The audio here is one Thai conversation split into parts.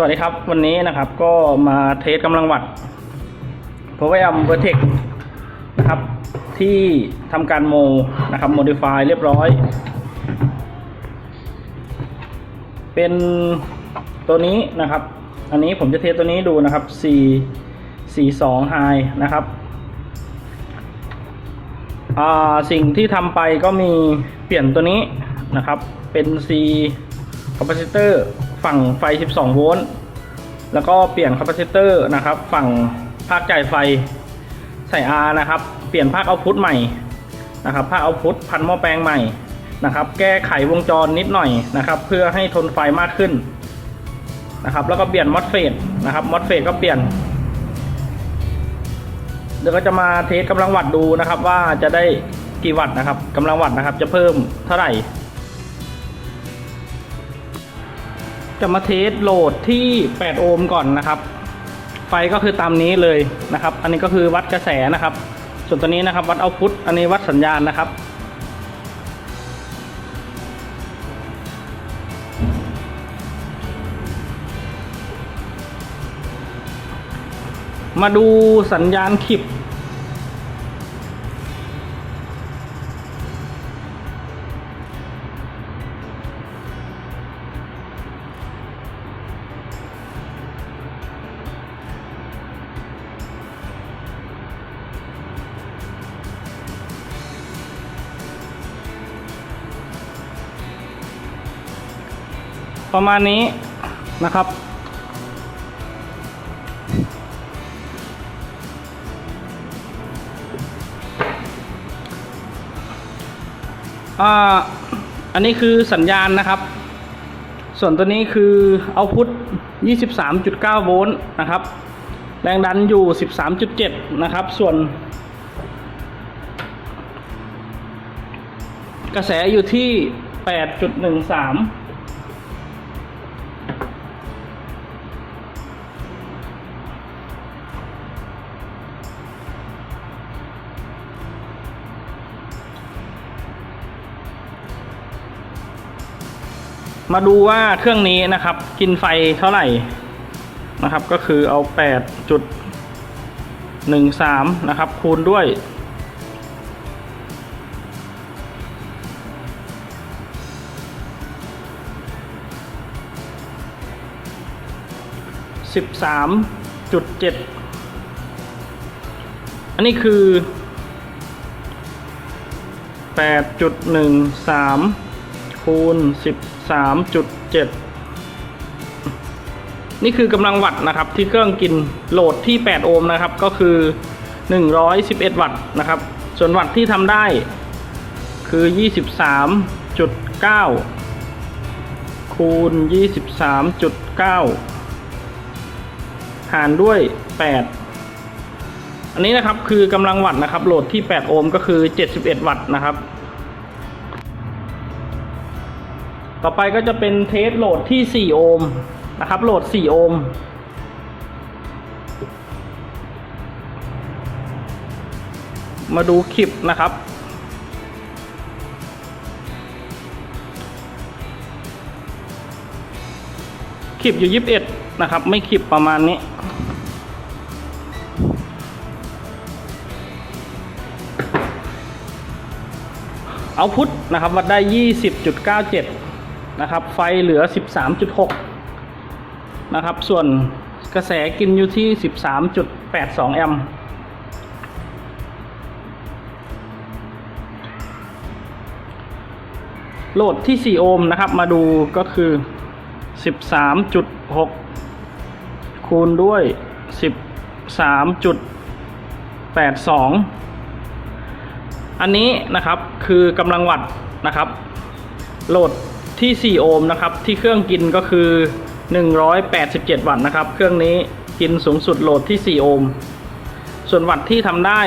สวัสดีครับ วันนี้นะครับก็มาเทสกำลังวัดพาวเวอร์แอมเวอร์เทคนะครับ ที่ทำการโมนะครับโมดิฟายเรียบร้อย เป็นตัวนี้นะครับ อันนี้ผมจะเทสตัวนี้ดูนะครับ 4 4 2 high นะครับอ่าสิ่งที่ทำไปก็มีเปลี่ยนตัวนี้นะครับ เป็น C capacitor ฝั่งไฟ 12 โวลต์ แล้วก็เปลี่ยน capacitor นะครับ ฝั่งภาคจ่ายไฟใส่ R นะครับ เปลี่ยนภาคเอาพุทใหม่นะครับ ภาคเอาพุทพันหม้อแปลงใหม่นะครับ แก้ไขวงจรนิดหน่อยนะครับ เพื่อให้ทนไฟมากขึ้นนะครับ แล้วก็เปลี่ยนมอสเฟตนะครับ มอสเฟตก็เปลี่ยน เดี๋ยวก็จะมาเทสกำลังวัตต์ดูนะครับ ว่าจะได้กี่วัตต์นะครับกำลังวัตต์นะครับ จะเพิ่มเท่าไหร่ จะมาเทสโหลดที่ 8 โอห์มก่อนนะครับ ไฟก็คือตามนี้เลยนะครับ อันนี้ก็คือวัดกระแสนะครับ ส่วนตัวนี้นะครับวัดเอาพุทอันนี้วัดสัญญาณนะครับ มาดูสัญญาณขิบป ประมาณนี้นะครับ อ่า อันนี้คือสัญญาณนะครับ ส่วนตัวนี้คือเอาพุท23.9 โวลต์นะครับ แรงดันอยู่ 13.7 นะครับ ส่วน กระแสอยู่ที่ 8.13 มาดูว่าเครื่องนี้นะครับ กินไฟเท่าไหร่นะครับ ก็คือเอา 8.13 นะครับ คูณด้วย 13.7 อันนี้คือ 8.13 คูณ 13.7 นี่คือกำลังวัตต์นะครับ ที่เครื่องกินโหลดที่ 8 โอห์มนะครับ ก็คือ 111 วัตต์นะครับ ส่วนวัตต์ที่ทำได้คือ 23.9 คูณ 23.9 หารด้วย 8อันนี้นะครับคือกำลังวัตต์นะครับโหลดที่ 8 โอห์มก็คือ 71 วัตต์นะครับ ต่อไปก็จะเป็นเทสโหลดที่ 4 โอห์มนะครับโหลด 4 โอห์มมาดูคลิปนะครับ คลิปอยู่ 21 นะครับ ไม่คลิปประมาณนี้ เอาพุทนะครับวัดได้ 20.97 นะครับ ไฟเหลือ 13.6 นะครับ ส่วนกระแสกินอยู่ที่ 13.82 แอมป์โหลดที่ 4 โอห์มนะครับ มาดูก็คือ 13.6 คูณด้วย 13.82 อันนี้นะครับคือกำลังวัตต์นะครับ โหลด ที่ 4 โอห์มนะครับ ที่เครื่องกินก็คือ 187 วัตต์นะครับ เครื่องนี้กินสูงสุดโหลดที่ 4 โอห์ม ส่วนวัตต์ที่ทำได้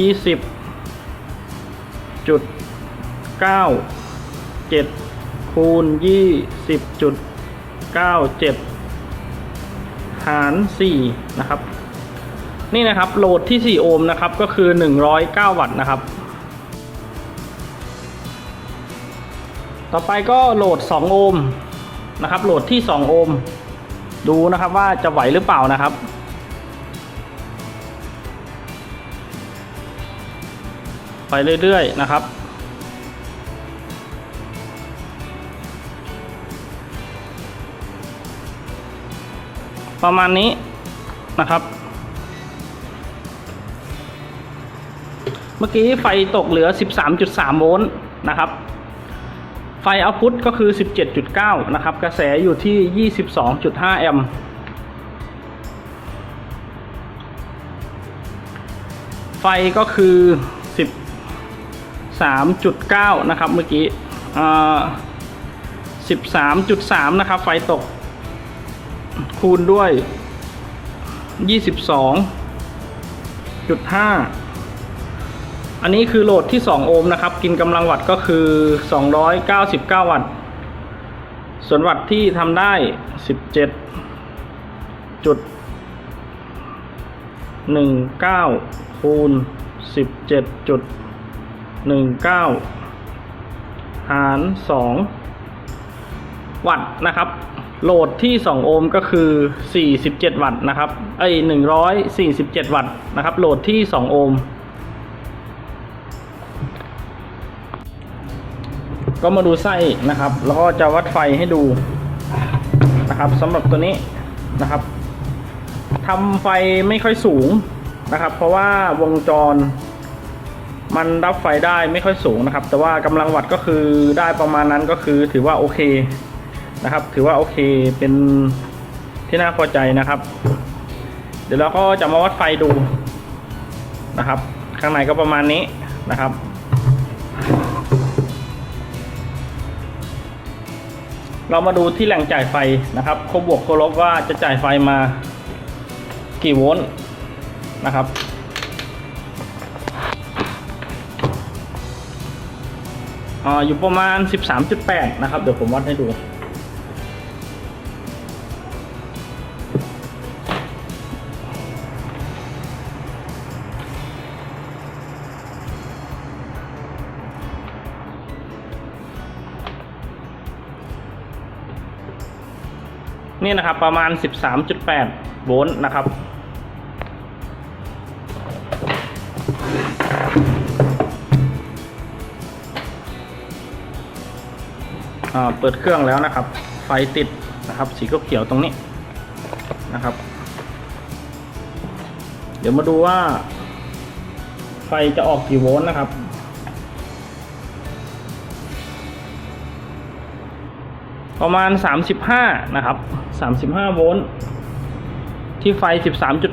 20.97 คูณ 20.97 หาร 4 นะครับ นี่นะครับโหลดที่ 4 โอห์มนะครับ ก็คือ 109 วัตต์นะครับ ต่อไปก็โหลด 2 โอห์มนะครับ โหลดที่ 2 โอห์มดูนะครับว่าจะไหวหรือเปล่านะครับไปเรื่อยๆนะครับ ประมาณนี้นะครับ เมื่อกี้ไฟตกเหลือ 13.3 โวลต์นะครับ ไฟเอาพุตก็คือ 17.9 นะครับ กระแสอยู่ที่ 22.5 แอมป์ไฟก็คือ 13.9 นะครับเมื่อกี้อ่า13.3 นะครับ ไฟตก คูณด้วย 22.5 อันนี้คือโหลดที่ 2 โอห์มนะครับ กินกำลังวัตต์ก็คือ 299 วัตต์ ส่วนวัตต์ที่ทำได้ 17 จุด 19 คูณ 17 จุด 19 หาร 2 วัตต์นะครับ โหลดที่ 2 โอห์มก็คือ 47 วัตต์นะครับเอ้147 วัตต์นะครับ โหลดที่ 2 โอห์ม ก็มาดูไส้นะครับ แล้วก็จะวัดไฟให้ดูนะครับสำหรับตัวนี้นะครับทำไฟไม่ค่อยสูงนะครับ เพราะว่าวงจร มันรับไฟได้ไม่ค่อยสูงนะครับ แต่ว่ากำลังวัตต์ก็คือได้ประมาณนั้นก็คือถือว่าโอเคนะครับ ถือว่าโอเคเป็นที่น่าพอใจนะครับ เดี๋ยวเราก็จะมาวัดไฟดูนะครับ ข้างในก็ประมาณนี้นะครับ เรามาดูที่แหล่งจ่ายไฟนะครับโคบวกโคลบว่าจะจ่ายไฟมากี่โวลต์นะครับอ่าอยู่ประมาณ 13.8 นะครับ เดี๋ยวผมวัดให้ดู นี่นะครับประมาณ 13.8 โวลต์นะครับอ่าเปิดเครื่องแล้วนะครับ ไฟติดนะครับ สีเขียวตรงนี้นะครับ เดี๋ยวมาดูว่า ไฟจะออกกี่โวลต์นะครับ ประมาณ 35 นะครับ 35 โวลต์ที่ไฟ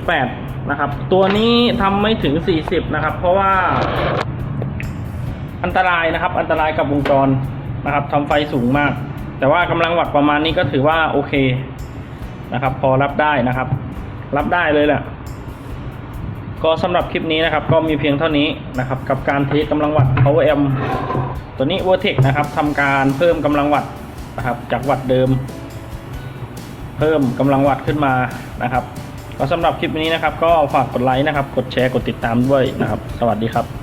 13.8 นะครับ ตัวนี้ทำไม่ถึง 40 นะครับ เพราะว่าอันตรายนะครับ อันตรายกับวงจรนะครับทำไฟสูงมาก แต่ว่ากำลังวัตต์ประมาณนี้ก็ถือว่าโอเคนะครับ พอรับได้นะครับ รับได้เลยแหละก็สำหรับคลิปนี้นะครับ ก็มีเพียงเท่านี้นะครับ กับการเทสกำลังวัตต์ Power Amp ตัวนี้ Vertex นะครับทำการเพิ่มกำลังวัตต์ นะครับ จากวัดเดิม เพิ่มกำลังวัดขึ้นมานะครับก็สำหรับคลิปนี้นะครับ ก็ฝากกดไลค์นะครับ กดแชร์กดติดตามด้วยนะครับ สวัสดีครับ